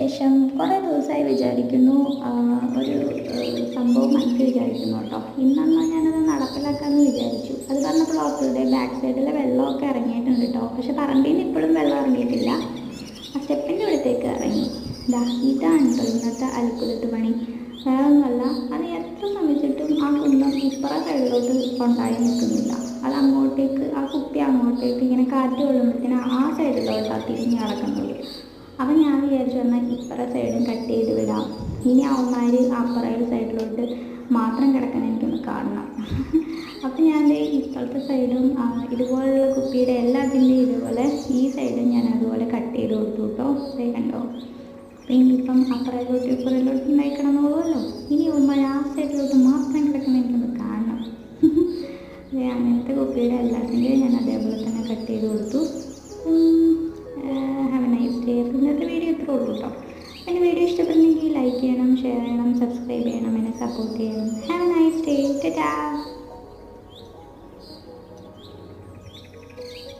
വിശേഷം കുറേ ദിവസമായി വിചാരിക്കുന്നു ഒരു സംഭവം മനസ്സിൽ വിചാരിക്കുന്നു കേട്ടോ. ഇന്നെന്നാൽ ഞാനത് നടപ്പിലാക്കാമെന്ന് വിചാരിച്ചു. അത് പറഞ്ഞപ്പോൾ ഓർത്തത് ബാക്ക് സൈഡിലെ വെള്ളമൊക്കെ ഇറങ്ങിയിട്ടുണ്ട് കേട്ടോ. പക്ഷെ പറമ്പിൽ നിന്ന് ഇപ്പോഴും വെള്ളം ഇറങ്ങിയിട്ടില്ല. ആ സ്റ്റെപ്പിന്റെ ഇവിടത്തേക്ക് ഇറങ്ങി. ദാ ഇതാണ് കേട്ടോ ഇന്നത്തെ അൽക്കുലത്ത് പണി. വേറെ ഒന്നുമല്ല അത് എത്ര ശ്രമിച്ചിട്ടും ആ കുന്നം ഇപ്പുറ സൈഡിലോട്ട് കൊണ്ടായി നിൽക്കുന്നില്ല. അത് അങ്ങോട്ടേക്ക് ആ കുപ്പി അങ്ങോട്ടേക്ക് ഇങ്ങനെ കാറ്റ് കൊള്ളുമ്പോഴത്തേന് ആ സൈഡിലോട്ടാണ് തിരിഞ്ഞ് കിടക്കുന്നത് അപ്പം ഞാൻ വിചാരിച്ചു എന്നാൽ ഇപ്പറ സൈഡും കട്ട് ചെയ്ത് വിടാം. ഇനി അവന്മാർ അപ്പറയുടെ സൈഡിലോട്ട് മാത്രം കിടക്കാൻ എനിക്കൊന്ന് കാണണം. അപ്പം ഞാൻ ഇപ്പോഴത്തെ സൈഡും ഇതുപോലുള്ള കുപ്പിയുടെ എല്ലാത്തിന്റെയും ഇതുപോലെ ഈ സൈഡും ഞാൻ അതുപോലെ കട്ട് ചെയ്ത് കൊടുത്തു കേട്ടോ കണ്ടോ? ഇനിയിപ്പം അപ്പുറയിലോട്ട് ഇപ്പുറയിലോട്ട് ഉണ്ടായി കിടന്നോളുമല്ലോ ഇനി അവന്മാർ ആ സൈഡിലോട്ട് മാത്രം കിടക്കുന്ന എനിക്കൊന്ന് കാണണം. അങ്ങനത്തെ കുപ്പിയുടെ എല്ലാത്തിന്റെയും ഞാൻ അതേപോലെ ഇന്നത്തെ വീഡിയോ ഇത്രേ ഉള്ളൂ കേട്ടോ എന്റെ വീഡിയോ ഇഷ്ടപ്പെടുന്നെങ്കിൽ ലൈക്ക് ചെയ്യണം ഷെയർ ചെയ്യണം സബ്സ്ക്രൈബ് ചെയ്യണം എന്നെ സപ്പോർട്ട് ചെയ്യണം. ഹാവ് എ നൈസ് ഡേ ടാ